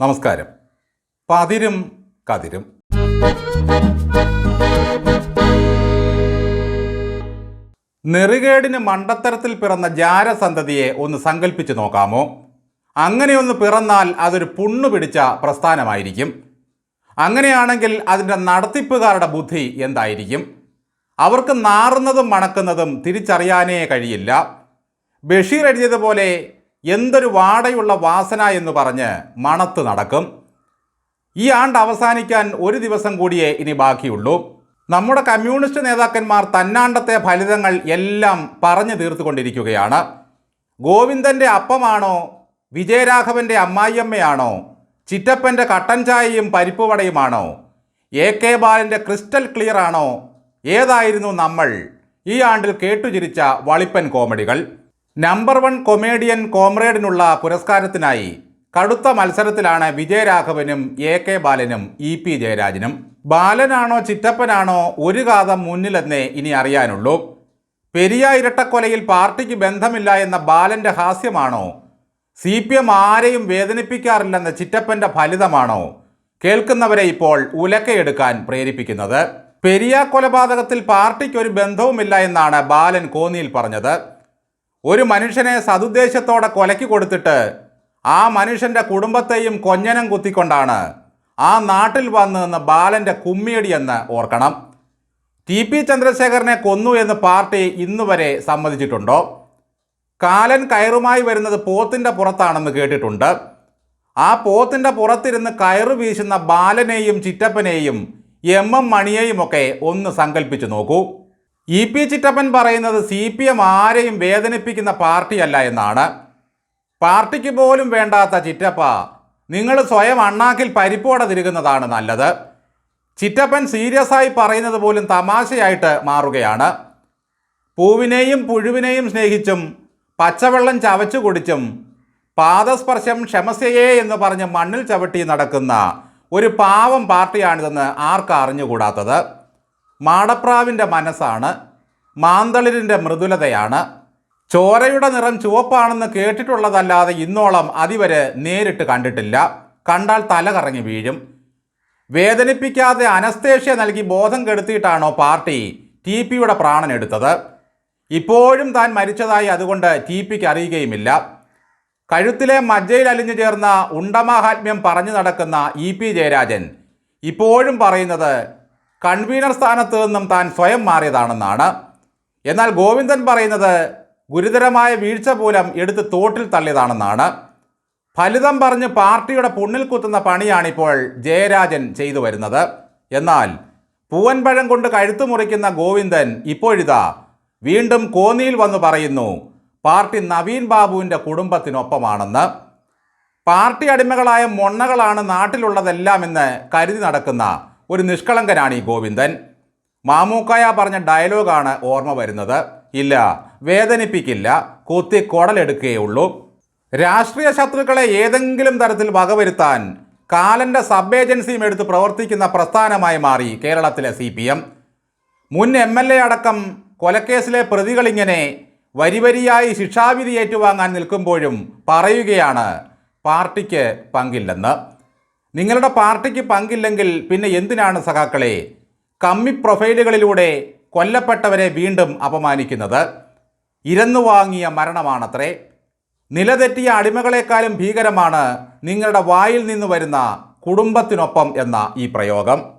നമസ്കാരം. പതിരും കതിരും. നെറുകേടിന് മണ്ടത്തരത്തിൽ പിറന്ന ജാരസന്തതിയെ ഒന്ന് സങ്കല്പിച്ചു നോക്കാമോ? അങ്ങനെയൊന്ന് പിറന്നാൽ അതൊരു പുണ്ണു പിടിച്ച പ്രസ്ഥാനമായിരിക്കും. അങ്ങനെയാണെങ്കിൽ അതിന്റെ നടത്തിപ്പുകാരുടെ ബുദ്ധി എന്തായിരിക്കും? അവർക്ക് നാറുന്നതും മണക്കുന്നതും തിരിച്ചറിയാനേ കഴിയില്ല. ബഷീർ എഴുതിയതുപോലെ എന്തൊരു വാടയുള്ള വാസന എന്ന് പറഞ്ഞ് മണത്ത് നടക്കും. ഈ ആണ്ട് അവസാനിക്കാൻ ഒരു ദിവസം കൂടിയേ ഇനി ബാക്കിയുള്ളൂ. നമ്മുടെ കമ്മ്യൂണിസ്റ്റ് നേതാക്കന്മാർ തന്നാണ്ടത്തെ ഫലിതങ്ങൾ എല്ലാം പറഞ്ഞു തീർത്തുകൊണ്ടിരിക്കുകയാണ്. ഗോവിന്ദന്റെ അപ്പമാണോ? വിജയരാഘവന്റെ അമ്മായിയമ്മയാണോ? ചിറ്റപ്പന്റെ കട്ടൻ ചായയും പരിപ്പുവടയുമാണോ? എ കെ ബാലന്റെ ക്രിസ്റ്റൽ ക്ലിയർ ആണോ ഏതായിരുന്നു നമ്മൾ? ഈ ആണ്ടിൽ കേട്ടുചിരിച്ച വളിപ്പൻ കോമഡികൾ. നമ്പർ വൺ കൊമേഡിയൻ കോമ്രേഡിനുള്ള പുരസ്കാരത്തിനായി കടുത്ത മത്സരത്തിലാണ് വിജയരാഘവനും എ കെ ബാലനും ഇ പി ജയരാജനും. ബാലനാണോ ചിറ്റപ്പനാണോ ഒരു കാതം മുന്നിലെന്നേ ഇനി അറിയാനുള്ളൂ. പെരിയ ഇരട്ടക്കൊലയിൽ പാർട്ടിക്ക് ബന്ധമില്ല എന്ന ബാലന്റെ ഹാസ്യമാണോ? സി പി എം ആരെയും വേദനിപ്പിക്കാറില്ലെന്ന ചിറ്റപ്പന്റെ ഫലിതമാണോ? കേൾക്കുന്നവരെ ഇപ്പോൾ ഉലക്കയെടുക്കാൻ പ്രേരിപ്പിക്കുന്നത്. പെരിയ കൊലപാതകത്തിൽ പാർട്ടിക്ക് ഒരു ബന്ധവുമില്ല എന്നാണ് ബാലൻ കോന്നിയിൽ പറഞ്ഞത്. ഒരു മനുഷ്യനെ സതുദ്ദേശത്തോടെ കൊലയ്ക്ക് കൊടുത്തിട്ട് ആ മനുഷ്യന്റെ കുടുംബത്തെയും കൊഞ്ഞനം കുത്തിക്കൊണ്ടാണ് ആ നാട്ടിൽ വന്നു നിന്ന് ബാലന്റെ കുമ്മിയടി എന്ന് ഓർക്കണം. ടി പി ചന്ദ്രശേഖരനെ കൊന്നു എന്ന് പാർട്ടി ഇന്നുവരെ സമ്മതിച്ചിട്ടുണ്ടോ? കാലൻ കയറുമായി വരുന്നത് പോത്തിന്റെ പുറത്താണെന്ന് കേട്ടിട്ടുണ്ട്. ആ പോത്തിന്റെ പുറത്തിരുന്ന് കയറു വീശുന്ന ബാലനെയും ചിറ്റപ്പനെയും എം എം മണിയെയും ഒക്കെ ഒന്ന് സങ്കല്പിച്ചു നോക്കൂ. ഇ പി ചിറ്റപ്പൻ പറയുന്നത് സി പി എം ആരെയും വേദനിപ്പിക്കുന്ന പാർട്ടിയല്ല എന്നാണ്. പാർട്ടിക്ക് പോലും വേണ്ടാത്ത ചിറ്റപ്പ നിങ്ങൾ സ്വയം അണ്ണാക്കിൽ പരിപ്പോടെ തിരുകുന്നതാണ് നല്ലത്. ചിറ്റപ്പൻ സീരിയസ് ആയി പറയുന്നത് പോലും തമാശയായിട്ട് മാറുകയാണ്. പൂവിനെയും പുഴുവിനെയും സ്നേഹിച്ചും പച്ചവെള്ളം ചവച്ചു കുടിച്ചും പാദസ്പർശം ക്ഷമസ്യയേ എന്ന് പറഞ്ഞ് മണ്ണിൽ ചവിട്ടി നടക്കുന്ന ഒരു പാവം പാർട്ടിയാണിതെന്ന് ആർക്കാ അറിഞ്ഞുകൂടാത്തത്? മാടപ്രാവിന്റെ മനസ്സാണ് മാന്തളിരിന്റെ മൃദുലതയാണ് ചോരയുടെ നിറം ചുവപ്പാണെന്ന് കേട്ടിട്ടുള്ളതല്ലാതെ ഇന്നോളം അതിവരെ നേരിട്ട് കണ്ടിട്ടില്ല. കണ്ടാൽ തല കറങ്ങി വീഴും. വേദനിപ്പിക്കാതെ അനസ്തേഷ്യ നൽകി ബോധം കെടുത്തിയിട്ടാണോ പാർട്ടി ടി പിയുടെ പ്രാണനെടുത്തത് ഇപ്പോഴും താൻ മരിച്ചതായി അതുകൊണ്ട് ടി പിക്ക് അറിയുകയുമില്ല. കഴുത്തിലെ മജ്ജയിൽ അലിഞ്ഞു ചേർന്ന ഉണ്ടമാഹാത്മ്യം പറഞ്ഞു നടക്കുന്ന ഇ പി ജയരാജൻ ഇപ്പോഴും പറയുന്നത് കൺവീനർ സ്ഥാനത്ത് നിന്നും താൻ സ്വയം മാറിയതാണെന്നാണ്. എന്നാൽ ഗോവിന്ദൻ പറയുന്നത് ഗുരുതരമായ വീഴ്ച മൂലം എടുത്ത് തോട്ടിൽ തള്ളിയതാണെന്നാണ്. ഫലിതം പറഞ്ഞ് പാർട്ടിയുടെ പുണ്ണിൽ കുത്തുന്ന പണിയാണിപ്പോൾ ജയരാജൻ ചെയ്തു വരുന്നത്. എന്നാൽ പൂവൻപഴം കൊണ്ട് കഴുത്തു മുറിക്കുന്ന ഗോവിന്ദൻ ഇപ്പോഴിതാ വീണ്ടും കോന്നിയിൽ വന്ന് പറയുന്നു പാർട്ടി നവീൻ ബാബുവിന്റെ കുടുംബത്തിനൊപ്പമാണെന്ന്. പാർട്ടി അടിമകളായ മൊണ്ണകളാണ് നാട്ടിലുള്ളതെല്ലാം എന്ന് കരുതി നടക്കുന്ന ഒരു നിഷ്കളങ്കനാണ് ഈ ഗോവിന്ദൻ. മാമൂക്കായ പറഞ്ഞ ഡയലോഗാണ് ഓർമ്മ വരുന്നത്. ഇല്ല വേദനിപ്പിക്കില്ല കുത്തി കുടലെടുക്കുകയുള്ളൂ രാഷ്ട്രീയ ശത്രുക്കളെ ഏതെങ്കിലും തരത്തിൽ വകവരുത്താൻ കാലന്റെ സബ് ഏജൻസിയും എടുത്ത് പ്രവർത്തിക്കുന്ന പ്രസ്ഥാനമായി മാറി കേരളത്തിലെ സി പി എം. മുൻ എം എൽ എ അടക്കം കൊലക്കേസിലെ പ്രതികളിങ്ങനെ വരിവരിയായി ശിക്ഷാവിധി ഏറ്റുവാങ്ങാൻ നിൽക്കുമ്പോഴും പറയുകയാണ് പാർട്ടിക്ക് പങ്കില്ലെന്ന്. നിങ്ങളുടെ പാർട്ടിക്ക് പങ്കില്ലെങ്കിൽ പിന്നെ എന്തിനാണ് സഖാക്കളെ? കമ്മി പ്രൊഫൈലുകളിലൂടെ കൊല്ലപ്പെട്ടവരെ വീണ്ടും അപമാനിക്കുന്നത്. ഇരന്നു വാങ്ങിയ മരണമാണത്രേ. നിലതെറ്റിയ അടിമകളെക്കാളും ഭീകരമാണ് നിങ്ങളുടെ വായിൽ നിന്ന് വരുന്ന കുടുംബത്തിനൊപ്പം എന്ന ഈ പ്രയോഗം.